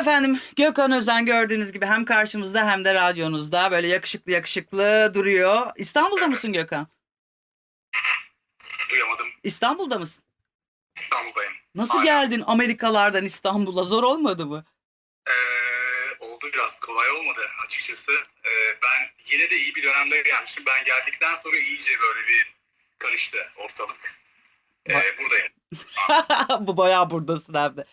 Efendim Gökhan Özen gördüğünüz gibi hem karşımızda hem de radyonuzda böyle yakışıklı yakışıklı duruyor. İstanbul'da mısın Gökhan? Duyamadım. İstanbul'da mısın? İstanbul'dayım. Nasıl Aynen. geldin Amerikalardan İstanbul'a? Zor olmadı mı? Ee, oldu biraz kolay olmadı açıkçası. Ee, ben yine de iyi bir dönemde gelmişim. Ben geldikten sonra iyice böyle bir karıştı ortalık. Ee, buradayım. Bu bayağı buradasın de.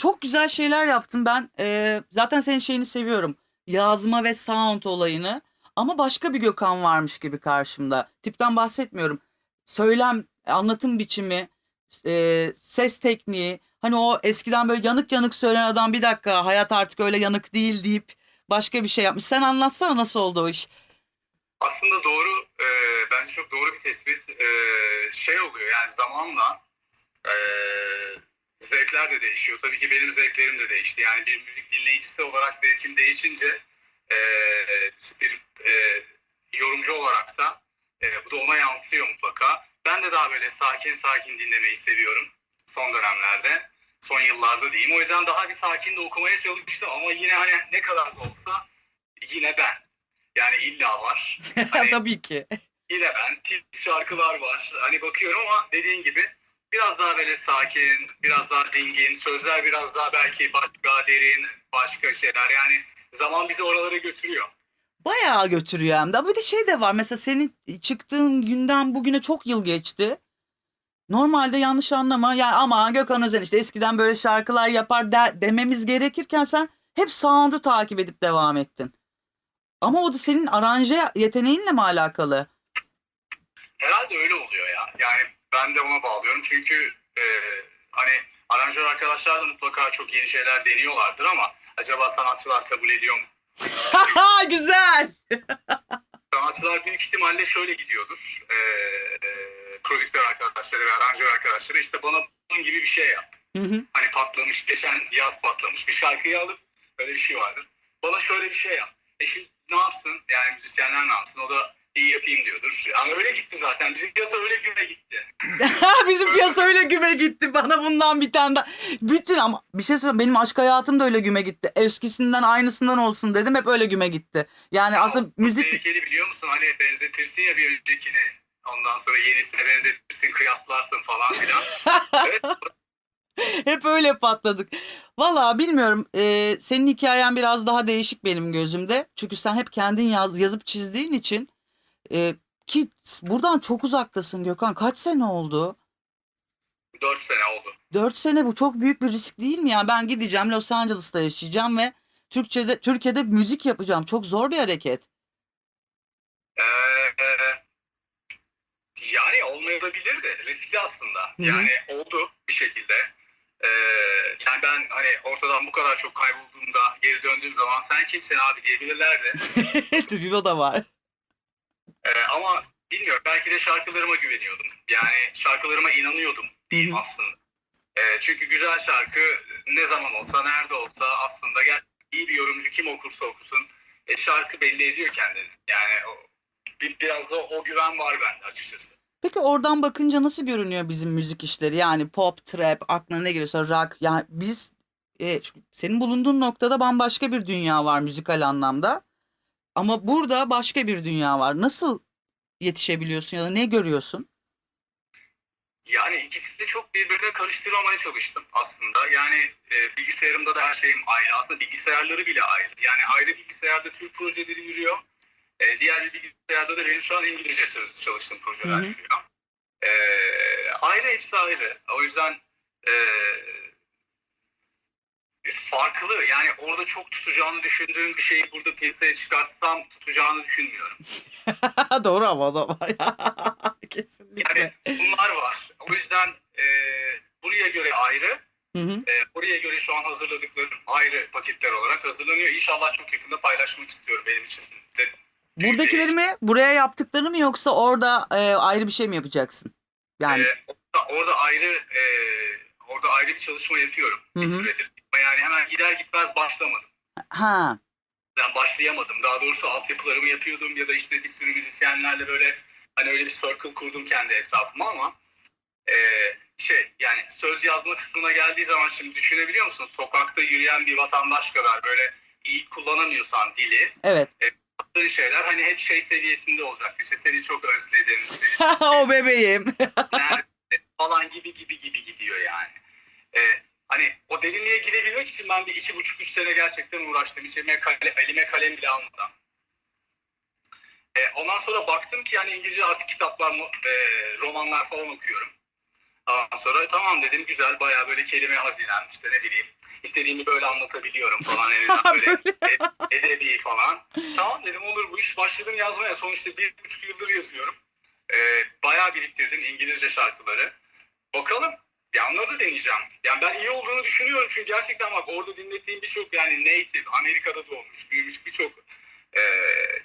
Çok güzel şeyler yaptın ben. e, zaten senin şeyini seviyorum. Yazma ve sound olayını. Ama başka bir Gökhan varmış gibi karşımda. Tipten bahsetmiyorum. Söylem, anlatım biçimi, e, ses tekniği. Hani o eskiden böyle yanık yanık söyleyen adam bir dakika hayat artık öyle yanık değil deyip başka bir şey yapmış. Sen anlatsana nasıl oldu o iş? Aslında doğru, e, bence çok doğru bir tespit. E, şey oluyor yani zamanla e, zevkler de değişiyor. Tabii ki benim zevklerim de değişti. Yani bir müzik dinleyicisi olarak zevkim değişince e, bir e, yorumcu olarak da e, bu da ona yansıyor mutlaka. Ben de daha böyle sakin sakin dinlemeyi seviyorum son dönemlerde. Son yıllarda diyeyim. O yüzden daha bir sakin de okumaya çalıştım ama yine hani ne kadar da olsa yine ben. Yani illa var. Hani Tabii ki. yine ben. Tip şarkılar var. Hani bakıyorum ama dediğin gibi biraz daha böyle sakin, biraz daha dingin, sözler biraz daha belki başka derin, başka şeyler. Yani zaman bizi oralara götürüyor. Bayağı götürüyor hem de. Bir de şey de var. Mesela senin çıktığın günden bugüne çok yıl geçti. Normalde yanlış anlama. Ya ama Gökhan Özen işte eskiden böyle şarkılar yapar der, dememiz gerekirken sen hep sound'u takip edip devam ettin. Ama o da senin aranje yeteneğinle mi alakalı? Herhalde öyle oluyor ya. Yani ben de ona bağlıyorum. Çünkü e, hani aranjör arkadaşlar da mutlaka çok yeni şeyler deniyorlardır ama acaba sanatçılar kabul ediyor mu? Güzel. sanatçılar büyük ihtimalle şöyle gidiyordur. Ee, e, prodüktör arkadaşları ve aranjör arkadaşları işte bana bunun gibi bir şey yap. Hı hı. Hani patlamış, geçen yaz patlamış bir şarkıyı alıp öyle bir şey vardır. Bana şöyle bir şey yap. E şimdi ne yapsın? Yani müzisyenler ne yapsın? O da iyi yapayım diyordur. Yani öyle gitti zaten. Bizim piyasa öyle güne gitti. Bizim piyasa öyle güme gitti. Bana bundan bir tane daha. Bütün ama bir şey söyleyeyim. Benim aşk hayatım da öyle güme gitti. Eskisinden aynısından olsun dedim. Hep öyle güme gitti. Yani aslında Çok müzik Tehlikeli biliyor musun? Hani benzetirsin ya bir öncekini. Ondan sonra yenisine benzetirsin, kıyaslarsın falan filan. evet, Hep öyle patladık. Valla bilmiyorum. Ee, senin hikayen biraz daha değişik benim gözümde. Çünkü sen hep kendin yaz, yazıp çizdiğin için e, ki buradan çok uzaktasın Gökhan. Kaç sene oldu? 4 sene oldu. 4 sene bu çok büyük bir risk değil mi? Yani ben gideceğim Los Angeles'ta yaşayacağım ve Türkçe'de Türkiye'de müzik yapacağım. Çok zor bir hareket. Ee, yani olmayabilir de riskli aslında. hı. Yani oldu bir şekilde. Ee, yani ben hani ortadan bu kadar çok kaybolduğumda geri döndüğüm zaman sen kimsin abi diyebilirlerdi. Tabii o da var. Ee, ama bilmiyorum belki de şarkılarıma güveniyordum. Yani şarkılarıma inanıyordum diyeyim aslında. Ee, çünkü güzel şarkı ne zaman olsa nerede olsa aslında gerçekten iyi bir yorumcu kim okursa okusun e, şarkı belli ediyor kendini. Yani o, bir, biraz da o güven var bende açıkçası. Peki oradan bakınca nasıl görünüyor bizim müzik işleri? Yani pop, trap, aklına ne geliyorsa rock. Yani biz e, senin bulunduğun noktada bambaşka bir dünya var müzikal anlamda. Ama burada başka bir dünya var. Nasıl yetişebiliyorsun ya da ne görüyorsun? Yani ikisini çok birbirine karıştırmamaya çalıştım aslında. Yani e, bilgisayarımda da her şeyim ayrı. Aslında bilgisayarları bile ayrı. Yani ayrı bilgisayarda Türk projeleri yürüyor. E, diğer bir bilgisayarda da benim şu an İngilizce sözlü çalıştığım projeler Hı hı. yürüyor. E, ayrı hepsi ayrı. O yüzden e, farklı. Yani orada çok tutacağını düşündüğüm bir şeyi burada piyasaya çıkartsam tutacağını düşünmüyorum. Doğru ama o var. Kesinlikle. Yani bunlar var. O yüzden e, buraya göre ayrı. Hı hı. E, oraya göre şu an hazırladıklarım ayrı paketler olarak hazırlanıyor. İnşallah çok yakında paylaşmak istiyorum benim için. De, Buradakileri mi, buraya yaptıklarını mı yoksa orada e, ayrı bir şey mi yapacaksın? Yani e, orada, orada ayrı e, orada ayrı bir çalışma yapıyorum bir Hı hı. süredir. Ama Yani hemen gider gitmez başlamadım. ha Ben başlayamadım. Daha doğrusu altyapılarımı yapıyordum ya da işte bir sürü müzisyenlerle böyle hani öyle bir circle kurdum kendi etrafıma ama e, şey yani söz yazma kısmına geldiği zaman şimdi düşünebiliyor musun? Sokakta yürüyen bir vatandaş kadar böyle iyi kullanamıyorsan dili Evet. yaptığın şeyler hani hep şey seviyesinde olacak. İşte seni çok özledim. o bebeğim. falan gibi gibi gibi gidiyor yani. Ee, hani o derinliğe girebilmek için ben bir iki buçuk üç sene gerçekten uğraştım. Hiç elime, kale, elime kalem bile almadan. Ee, ondan sonra baktım ki yani İngilizce artık kitaplar, e, romanlar falan okuyorum. Ondan sonra tamam dedim güzel bayağı böyle kelime hazinem işte ne bileyim istediğimi böyle anlatabiliyorum falan. Yani böyle e- edebi falan. Tamam dedim olur bu iş. Başladım yazmaya. Sonuçta bir buçuk yıldır yazıyorum. Ee, bayağı biriktirdim İngilizce şarkıları. Bakalım. Bir anda da deneyeceğim. Yani ben iyi olduğunu düşünüyorum çünkü gerçekten bak orada dinlettiğim birçok yani native, Amerika'da doğmuş, büyümüş birçok e,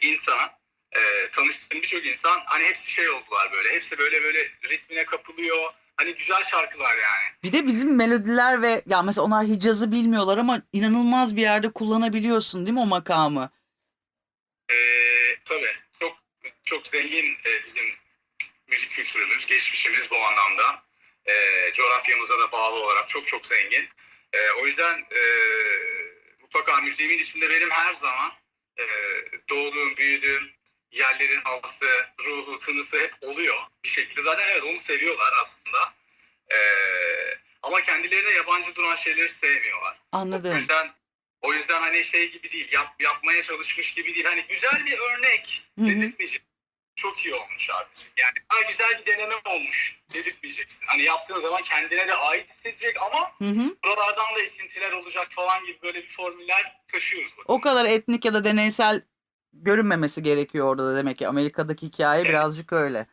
insana, e, tanıştığım birçok insan hani hepsi şey oldular böyle. Hepsi böyle böyle ritmine kapılıyor. Hani güzel şarkılar yani. Bir de bizim melodiler ve ya mesela onlar Hicaz'ı bilmiyorlar ama inanılmaz bir yerde kullanabiliyorsun değil mi o makamı? Ee, tabii çok çok zengin e, bizim müzik kültürümüz, geçmişimiz bu anlamda. Ee, coğrafyamıza da bağlı olarak çok çok zengin. Ee, o yüzden e, mutlaka müziğimin içinde benim her zaman e, doğduğum, büyüdüğüm yerlerin havası, ruhu, tınısı hep oluyor bir şekilde. Zaten evet onu seviyorlar aslında. Ee, ama kendilerine yabancı duran şeyleri sevmiyorlar. O Anladım. yüzden o yüzden hani şey gibi değil, yap, yapmaya çalışmış gibi değil. Hani güzel bir örnek Hı hı. Çok iyi olmuş abiciğim. Yani ha, güzel bir deneme olmuş dedirtmeyeceksin. Hani yaptığın zaman kendine de ait hissedecek ama Hı hı. buralardan da esintiler olacak falan gibi böyle bir formüller taşıyoruz. O kadar etnik ya da deneysel görünmemesi gerekiyor orada da demek ki Amerika'daki hikaye Evet. birazcık öyle.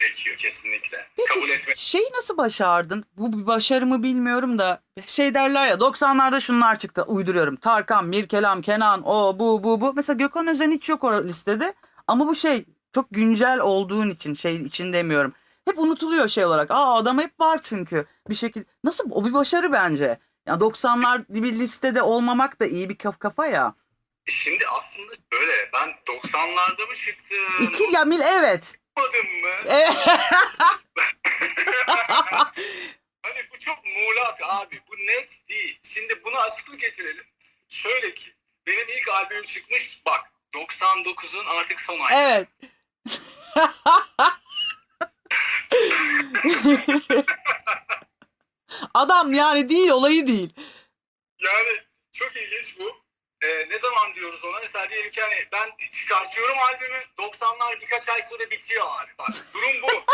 Gerekiyor kesinlikle. Kabul Peki etme. şeyi nasıl başardın? Bu bir başarı mı bilmiyorum da şey derler ya 90'larda şunlar çıktı uyduruyorum. Tarkan, Mirkelam, Kenan, o bu bu bu. Mesela Gökhan Özen hiç yok o listede ama bu şey çok güncel olduğun için şey için demiyorum. Hep unutuluyor şey olarak. Aa adam hep var çünkü bir şekilde. Nasıl o bir başarı bence. Ya 90'lar bir listede olmamak da iyi bir kaf kafa ya. Şimdi aslında şöyle ben 90'larda mı çıktım? İki ya mil evet. Olmadım mı? Evet. Hani bu çok muğlak abi. Bu net değil. Şimdi bunu açıklık getirelim. Şöyle ki benim ilk albümüm çıkmış bak 99'un artık son ayı. evet. Adam yani değil olayı değil. Yani çok ilginç bu. Ee, ne zaman diyoruz ona? Mesela diyelim ki hani ben çıkartıyorum albümü 90'lar birkaç ay sonra bitiyor abi. Bak durum bu.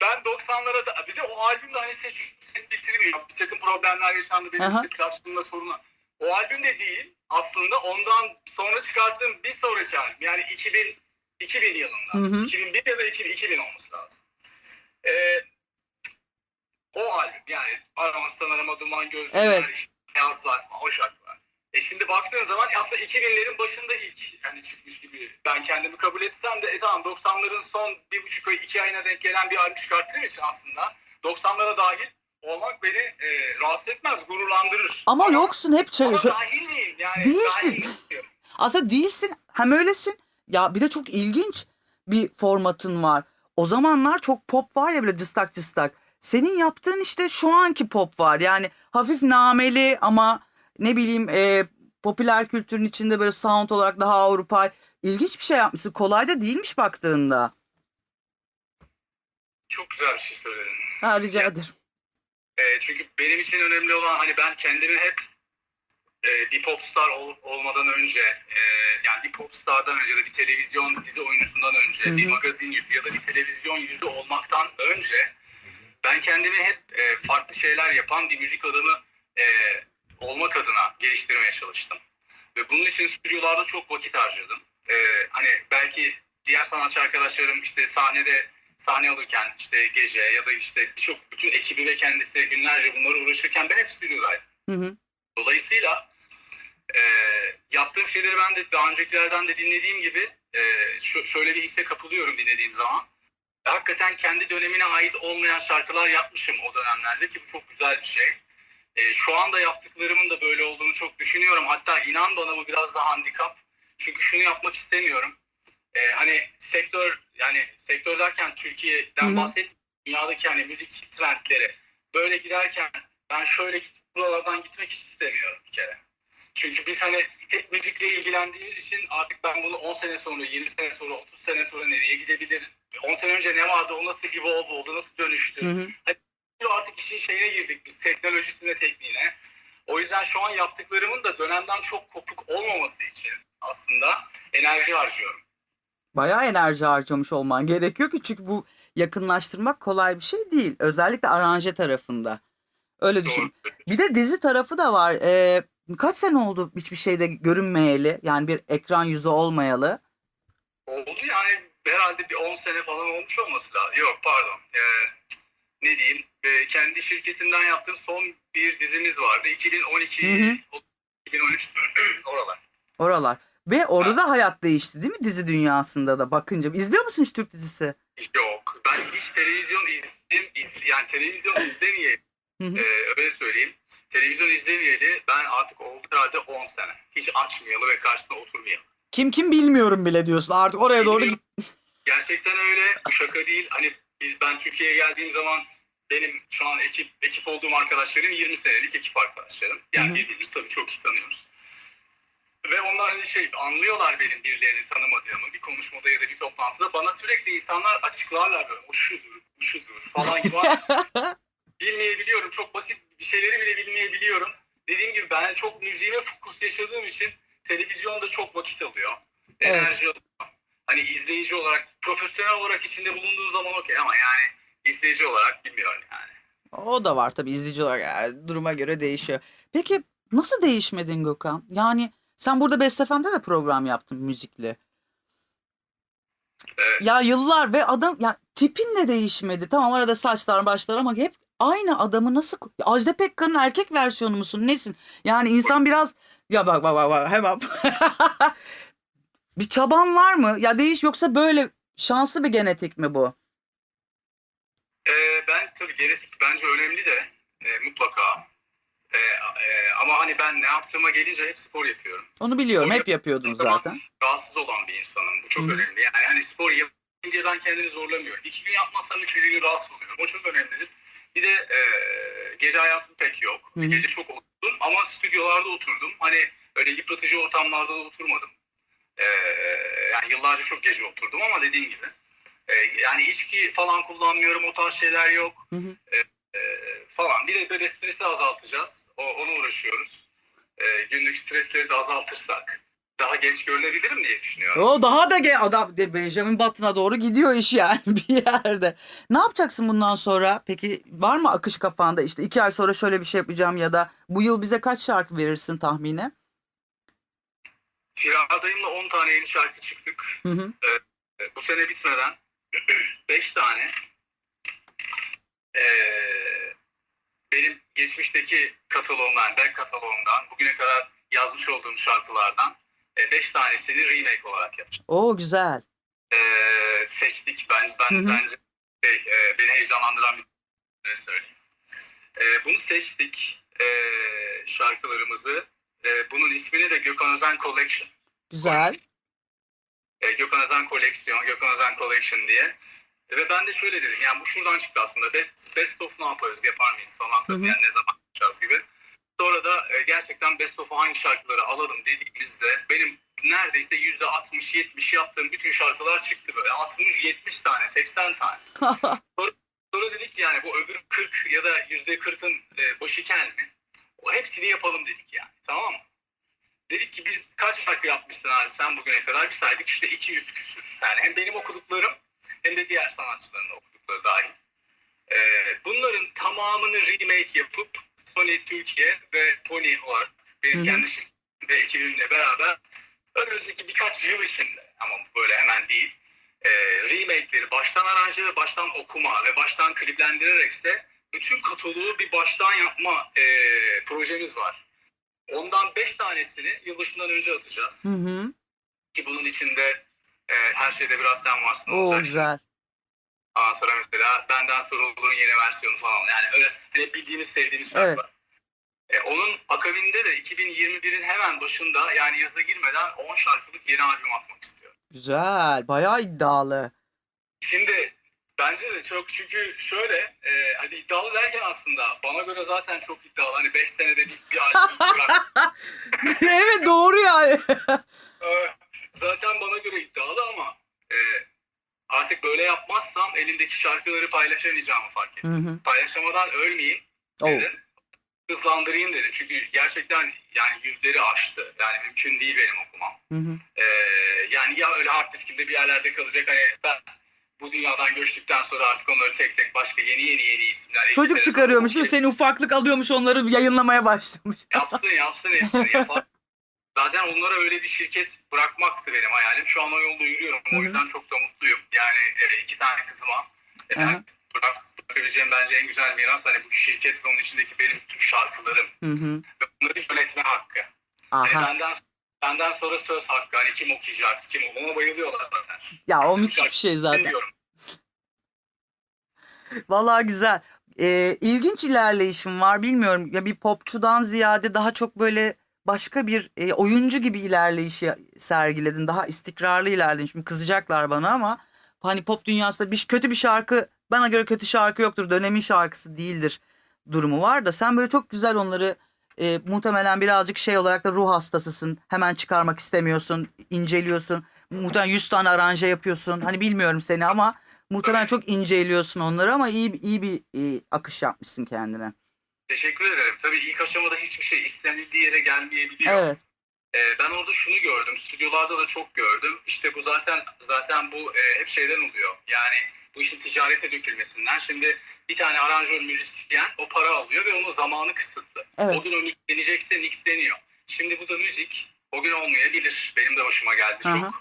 ben 90'lara da bir de o albüm de hani ses, ses getirmiyor. Bir takım problemler yaşandı benim Aha. işte platformda sorunu. O albüm de değil. Aslında ondan sonra çıkarttığım bir sonraki albüm. Yani 2000 2000 yılında. Hı hı. 2001 ya da 2000, 2000 olması lazım. Ee, o albüm yani Aramazsan Arama Duman Gözlüler, Evet. işte Beyazlar falan o şarkılar. E şimdi baktığın zaman aslında 2000'lerin başında ilk yani çıkmış gibi ben kendimi kabul etsem de e tamam 90'ların son bir buçuk ay iki ayına denk gelen bir albüm çıkarttığım için aslında 90'lara dahil olmak beni e, rahatsız etmez, gururlandırır. Ama yoksun hep şey. Ama dahil miyim? Yani Değilsin. dahil miyim? Aslında değilsin. Hem öylesin. Ya bir de çok ilginç bir formatın var. O zamanlar çok pop var ya böyle cıstak cıstak. Senin yaptığın işte şu anki pop var. Yani hafif nameli ama ne bileyim e, popüler kültürün içinde böyle sound olarak daha Avrupa. İlginç bir şey yapmışsın. Kolay da değilmiş baktığında. Çok güzel bir şey söyledin. Ha, rica Ya- ederim. E, çünkü benim için önemli olan hani ben kendimi hep e, bir popstar ol- olmadan önce e, yani bir popstardan önce de bir televizyon dizi oyuncusundan önce Hı hı. bir magazin yüzü ya da bir televizyon yüzü olmaktan önce ben kendimi hep e, farklı şeyler yapan bir müzik adamı e, olmak adına geliştirmeye çalıştım. Ve bunun için stüdyolarda çok vakit harcadım. E, hani belki diğer sanatçı arkadaşlarım işte sahnede sahne alırken işte gece ya da işte çok bütün ekibi ve kendisi günlerce bunlara uğraşırken ben hep stüdyodaydım. Hı hı. Dolayısıyla e, yaptığım şeyleri ben de daha öncekilerden de dinlediğim gibi e, şö- şöyle bir hisse kapılıyorum dinlediğim zaman. Ve hakikaten kendi dönemine ait olmayan şarkılar yapmışım o dönemlerde ki bu çok güzel bir şey. E, şu anda yaptıklarımın da böyle olduğunu çok düşünüyorum. Hatta inan bana bu biraz da handikap. Çünkü şunu yapmak istemiyorum. E, hani sektör yani sektör derken Türkiye'den bahset dünyadaki hani müzik trendleri böyle giderken ben şöyle git, buralardan gitmek hiç istemiyorum bir kere. Çünkü biz hani hep müzikle ilgilendiğimiz için artık ben bunu 10 sene sonra, 20 sene sonra, 30 sene sonra nereye gidebilir? 10 sene önce ne vardı, o nasıl evolve oldu, nasıl dönüştü? Hı hı. artık işin şeyine girdik biz teknolojisine tekniğine. O yüzden şu an yaptıklarımın da dönemden çok kopuk olmaması için aslında enerji harcıyorum. Bayağı enerji harcamış olman gerekiyor ki çünkü bu yakınlaştırmak kolay bir şey değil. Özellikle aranje tarafında. Öyle düşün. Doğru. Bir de dizi tarafı da var. Ee, kaç sene oldu hiçbir şeyde görünmeyeli? Yani bir ekran yüzü olmayalı. Oldu yani herhalde bir 10 sene falan olmuş olması lazım. Yok pardon. Ee, ne diyeyim? Ee, kendi şirketinden yaptığım son bir dizimiz vardı. 2012, Hı hı. 2013 oralar. Oralar. Ve orada da hayat değişti değil mi dizi dünyasında da bakınca. İzliyor musun hiç Türk dizisi? Yok. Ben hiç televizyon izledim. iz- yani televizyon izlemeyeli. Hı hı. Ee, öyle söyleyeyim. Televizyon izlemeyeli ben artık oldu herhalde 10 sene. Hiç açmayalı ve karşısına oturmayalı. Kim kim bilmiyorum bile diyorsun. Artık oraya doğru git. Gerçekten öyle. Bu şaka değil. Hani biz ben Türkiye'ye geldiğim zaman benim şu an ekip ekip olduğum arkadaşlarım 20 senelik ekip arkadaşlarım. Yani Hı hı. birbirimizi tabii çok iyi tanıyoruz. Ve onlar hani şey anlıyorlar benim birilerini tanımadığımı. Bir konuşmada ya da bir toplantıda bana sürekli insanlar açıklarlar böyle o şudur, bu şudur falan gibi. bilmeyebiliyorum. Çok basit bir şeyleri bile bilmeyebiliyorum. Dediğim gibi ben çok müziğime fokus yaşadığım için televizyonda çok vakit alıyor. Evet. Enerji alıyor. Hani izleyici olarak, profesyonel olarak içinde bulunduğu zaman okey ama yani izleyici olarak bilmiyorum yani. O da var tabii izleyici olarak yani duruma göre değişiyor. Peki nasıl değişmedin Gökhan? Yani sen burada Best FM'de de program yaptın müzikli. Evet. Ya yıllar ve adam ya tipin de değişmedi. Tamam arada saçlar başlar ama hep aynı adamı nasıl Ajda Pekkan'ın erkek versiyonu musun? Nesin? Yani insan biraz ya bak bak bak, bak hemen bir çaban var mı? Ya değiş yoksa böyle şanslı bir genetik mi bu? Ee, ben tabii genetik bence önemli de e, mutlaka. E, e, ama hani ben ne yaptığıma gelince hep spor yapıyorum. Onu biliyorum. Spor Hep yapıyordun Tamam. zaten. rahatsız olan bir insanım. Bu çok hı. önemli. Yani hani spor yapınca ben kendimi zorlamıyorum. İki gün yapmazsam üçüncü gün rahatsız oluyorum. O çok önemlidir. Bir de e, gece hayatım pek yok. Hı hı. Gece çok oturdum ama stüdyolarda oturdum. Hani öyle yıpratıcı ortamlarda da oturmadım. E, yani yıllarca çok gece oturdum ama dediğim gibi. E, yani içki falan kullanmıyorum. O tarz şeyler yok. Hı hı. E, falan. Bir de böyle stresi azaltacağız. O, ona uğraşıyoruz. E, günlük stresleri de azaltırsak daha genç görünebilirim diye düşünüyorum. O daha da ge- adam Benjamin Button'a doğru gidiyor iş yani bir yerde. Ne yapacaksın bundan sonra? Peki var mı akış kafanda işte iki ay sonra şöyle bir şey yapacağım ya da bu yıl bize kaç şarkı verirsin tahmini? Firadayım'la 10 tane yeni şarkı çıktık. Hı hı. E, Bu sene bitmeden 5 tane e, benim geçmişteki kataloğumdan, back kataloğumdan bugüne kadar yazmış olduğum şarkılardan 5 tanesini remake olarak yapacağım. Oo güzel. E, seçtik. Ben, ben Hı hı. bence şey, e, beni heyecanlandıran bir ne söyleyeyim. E, bunu seçtik e, şarkılarımızı. E, bunun ismini de Gökhan Özen Collection. Güzel. E, Gökhan Özen Koleksiyon, Gökhan Özen Collection diye. E, ve ben de şöyle dedim yani bu şuradan çıktı aslında. Best, best of ne yaparız, yapar mıyız falan tabii yani ne zaman yapacağız gibi. Sonra da e, gerçekten best of'u hangi şarkıları alalım dediğimizde benim neredeyse yüzde 60-70 yaptığım bütün şarkılar çıktı böyle. 60-70 tane, 80 tane. Sonra dedik ki yani bu öbür 40 ya da yüzde 40'ın e, başı kel mi? O hepsini yapalım dedik yani. Tamam mı? Dedik ki biz kaç şarkı yapmışsın abi sen bugüne kadar? Bir saydık işte 200 küsür. Yani hem benim okuduklarım hem de diğer sanatçıların okudukları dahil. E, bunların tamamını remake yapıp Sony Türkiye ve Pony olarak benim Hı hı. kendi şirketim ve ekibimle beraber önümüzdeki birkaç yıl içinde ama böyle hemen değil e, remake'leri baştan aranje ve baştan okuma ve baştan kliplendirerekse bütün kataloğu bir baştan yapma e, projemiz var. Ondan 5 tanesini yılbaşından önce atacağız. Hı hı. Ki bunun içinde e, her şeyde biraz sen varsın Oo olacak. güzel. Ondan sonra mesela Benden Sorulur'un yeni versiyonu falan. Yani öyle hani bildiğimiz sevdiğimiz Evet. şarkılar. E, onun akabinde de 2021'in hemen başında yani yaza girmeden 10 şarkılık yeni albüm atmak istiyorum. Güzel. Bayağı iddialı. Şimdi Bence de çok çünkü şöyle e, hani iddialı derken aslında bana göre zaten çok iddialı. Hani 5 senede bir, bir albüm bırak. evet doğru yani. E, zaten bana göre iddialı ama e, artık böyle yapmazsam elimdeki şarkıları paylaşamayacağımı fark ettim. Hı hı. Paylaşamadan ölmeyeyim Oh. dedim. Hızlandırayım dedim. Çünkü gerçekten yani yüzleri aştı. Yani mümkün değil benim okumam. Hı hı. Ee, yani ya öyle hard diskimde bir yerlerde kalacak hani ben bu dünyadan göçtükten sonra artık onları tek tek başka yeni yeni yeni isimler. Çocuk çıkarıyormuş değil mi? Seni ufaklık alıyormuş onları yayınlamaya başlamış. Yapsın yapsın hepsini yapar. Zaten onlara öyle bir şirket bırakmaktı benim hayalim. Şu an o yolda yürüyorum. Hı hı. O yüzden çok da mutluyum. Yani e, iki tane kızıma e, ben bırak, bırakabileceğim bence en güzel miras. Hani bu şirket ve onun içindeki benim tüm şarkılarım Hı hı. ve bunları yönetme hakkı. Hani Aha. benden benden sonra söz hakkı. Hani kim okuyacak, kim ona bayılıyorlar zaten. Ya o müthiş bir şey zaten. Vallahi güzel. Ee, ilginç ilerleyişim var bilmiyorum. Ya bir popçudan ziyade daha çok böyle başka bir e, oyuncu gibi ilerleyişi sergiledin. Daha istikrarlı ilerledin. Şimdi kızacaklar bana ama hani pop dünyasında bir kötü bir şarkı bana göre kötü şarkı yoktur. Dönemin şarkısı değildir durumu var da sen böyle çok güzel onları e, muhtemelen birazcık şey olarak da ruh hastasısın. Hemen çıkarmak istemiyorsun, inceliyorsun. Muhtemelen 100 tane aranje yapıyorsun. Hani bilmiyorum seni ama muhtemelen çok inceliyorsun onları ama iyi iyi bir e, akış yapmışsın kendine. Teşekkür ederim. Tabii ilk aşamada hiçbir şey istenildiği yere gelmeyebiliyor. Evet. Ee, ben orada şunu gördüm, stüdyolarda da çok gördüm. İşte bu zaten zaten bu e, hep şeyden oluyor. Yani bu işin ticarete dökülmesinden. Şimdi bir tane aranjör müzisyen o para alıyor ve onun zamanı kısıtlı. Evet. O gün o mixlenecekse mixleniyor. Şimdi bu da müzik. O gün olmayabilir. Benim de başıma geldi çok. Aha.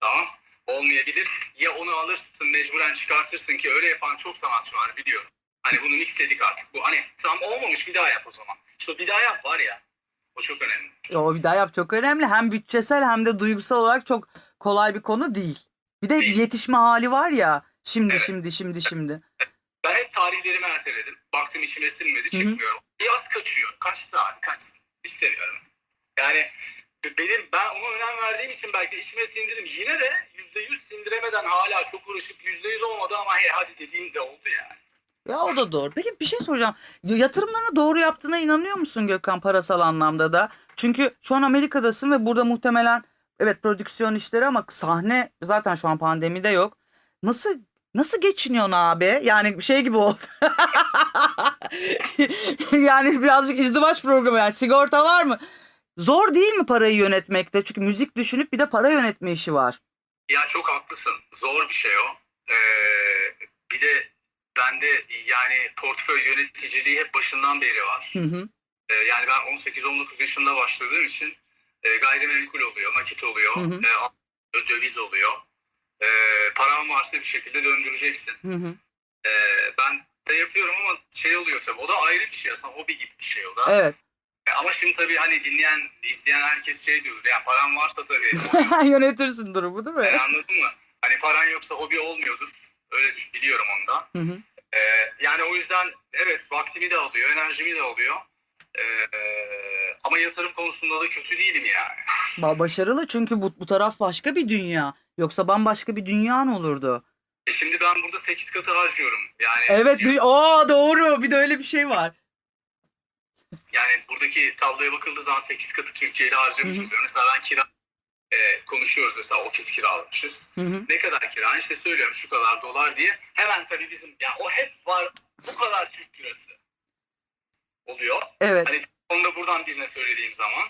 Tamam. Olmayabilir. Ya onu alırsın mecburen çıkartırsın ki öyle yapan çok sanatçı var biliyorum. Hani bunu mixledik artık. Bu hani tam olmamış bir daha yap o zaman. İşte bir daha yap var ya. O çok önemli. O bir daha yap çok önemli. Hem bütçesel hem de duygusal olarak çok kolay bir konu değil. Bir de Değil. yetişme hali var ya. Şimdi Evet. şimdi şimdi şimdi. Ben hep tarihlerimi erteledim. Baktım içime sinmedi, çıkmıyorum. Yaz kaçıyor. Kaçtı abi, kaçsın. İstemiyorum. Yani benim ben ona önem verdiğim için belki içime sindirdim. Yine de yüzde yüz sindiremeden hala çok uğraşıp yüzde yüz olmadı ama hey hadi dediğim de oldu yani. Ya o da doğru. Peki bir şey soracağım. Yatırımlarını doğru yaptığına inanıyor musun Gökhan parasal anlamda da? Çünkü şu an Amerika'dasın ve burada muhtemelen evet prodüksiyon işleri ama sahne zaten şu an pandemide yok. Nasıl nasıl geçiniyorsun abi? Yani şey gibi oldu. yani birazcık izdivaç programı yani sigorta var mı? Zor değil mi parayı yönetmekte? Çünkü müzik düşünüp bir de para yönetme işi var. Ya çok haklısın. Zor bir şey o. Ee, bir de bende yani portföy yöneticiliği hep başından beri var. Hı hı. Ee, yani ben 18-19 yaşında başladığım için e, gayrimenkul oluyor, nakit oluyor, Hı hı. e, döviz oluyor. E, paran varsa bir şekilde döndüreceksin. Hı hı. E, ben de yapıyorum ama şey oluyor tabii. O da ayrı bir şey aslında. Hobi gibi bir şey o da. Evet. E, ama şimdi tabii hani dinleyen, izleyen herkes şey diyor. Yani paran varsa tabii. Yönetirsin durumu değil mi? Yani anladın mı? Hani paran yoksa hobi olmuyordur. Öyle biliyorum onda. Hı hı. E, yani o yüzden evet vaktimi de alıyor, enerjimi de alıyor. E, e, ama yatırım konusunda da kötü değilim yani. Ba- Başarılı çünkü bu, bu taraf başka bir dünya. Yoksa bambaşka bir dünyan olurdu. E şimdi ben burada 8 katı harcıyorum. Yani Evet, dü- aa doğru. Bir de öyle bir şey var. yani buradaki tabloya bakıldığı zaman 8 katı Türkiye ile harcamış oluyor. Mesela ben kira e, konuşuyoruz mesela ofis kiralamışız. Hı hı. Ne kadar kira? İşte söylüyorum şu kadar dolar diye. Hemen tabii bizim ya o hep var bu kadar Türk lirası oluyor. Evet. Hani onu da buradan birine söylediğim zaman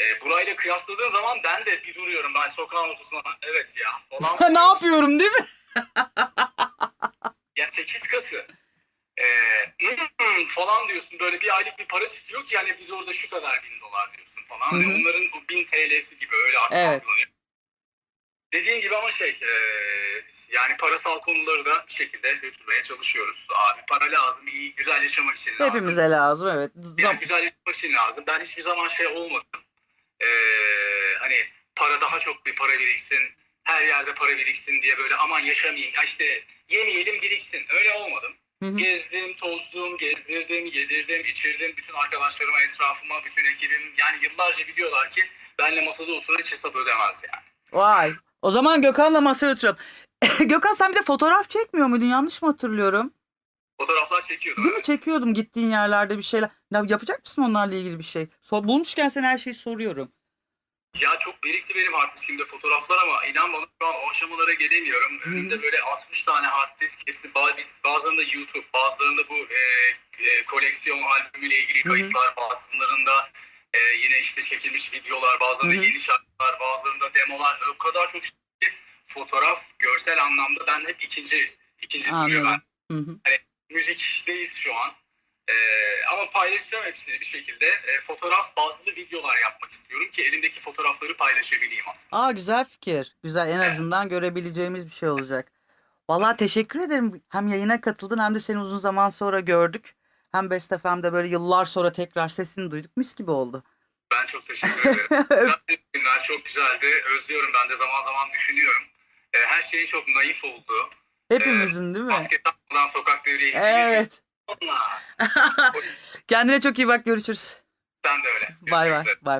e, burayla kıyasladığın zaman ben de bir duruyorum. Ben sokağın ortasına evet ya falan. ne yapıyorum değil mi? Ya 8 katı. Ee, "Hmm," falan diyorsun böyle bir aylık bir para çıkıyor ki yani biz orada şu kadar bin dolar diyorsun falan. Hı Hani hı. onların o bin TL'si gibi öyle artık Evet. algılanıyor. Dediğin gibi ama şey e, yani parasal konuları da bir şekilde götürmeye çalışıyoruz. Abi para lazım, iyi güzel yaşamak için lazım. Hepimize lazım evet. Yani güzel yaşamak için lazım. Ben hiçbir zaman şey olmadım. Ee, hani para daha çok bir para biriksin, her yerde para biriksin diye böyle aman yaşamayayım, ya işte yemeyelim biriksin. Öyle olmadım. Hı hı. Gezdim, tozdum, gezdirdim, yedirdim, içirdim. Bütün arkadaşlarıma, etrafıma, bütün ekibim. Yani yıllarca biliyorlar ki benle masada oturan hiç hesap ödemez yani. Vay. O zaman Gökhan'la masaya oturalım. Gökhan sen bir de fotoğraf çekmiyor muydun? Yanlış mı hatırlıyorum? Fotoğraflar çekiyordum. Değil mi? Çekiyordum gittiğin yerlerde bir şeyler. Ya yapacak mısın onlarla ilgili bir şey? So, bulmuşken sen her şeyi soruyorum. Ya çok birikti benim hard diskimde fotoğraflar ama inan bana şu an o aşamalara gelemiyorum. Hı. Önümde böyle 60 tane hard disk. Hepsi ba- bazılarında YouTube, bazılarında bu e, e, koleksiyon albümüyle ilgili kayıtlar, bazılarında e, yine işte çekilmiş videolar, bazılarında Hı hı. yeni şarkılar, bazılarında demolar. O kadar çok şey ki fotoğraf, görsel anlamda ben hep ikinci ikinci duruyor ben. Anladım. Hı hı. müzikteyiz şu an. Ee, ama paylaşacağım hepsini bir şekilde. Ee, fotoğraf bazlı videolar yapmak istiyorum ki elimdeki fotoğrafları paylaşabileyim aslında. Aa güzel fikir. Güzel en azından görebileceğimiz bir şey olacak. Vallahi teşekkür ederim. Hem yayına katıldın hem de seni uzun zaman sonra gördük. Hem Best FM'de böyle yıllar sonra tekrar sesini duyduk. Mis gibi oldu. Ben çok teşekkür ederim. Güzel günler çok güzeldi. Özlüyorum ben de zaman zaman düşünüyorum. Ee, her şeyin çok naif olduğu. Hepimizin değil mi? Basket atmadan sokakta yürüyebildiğimiz Evet. Kendine çok iyi bak görüşürüz. Sen de öyle. Bay bay. Bay.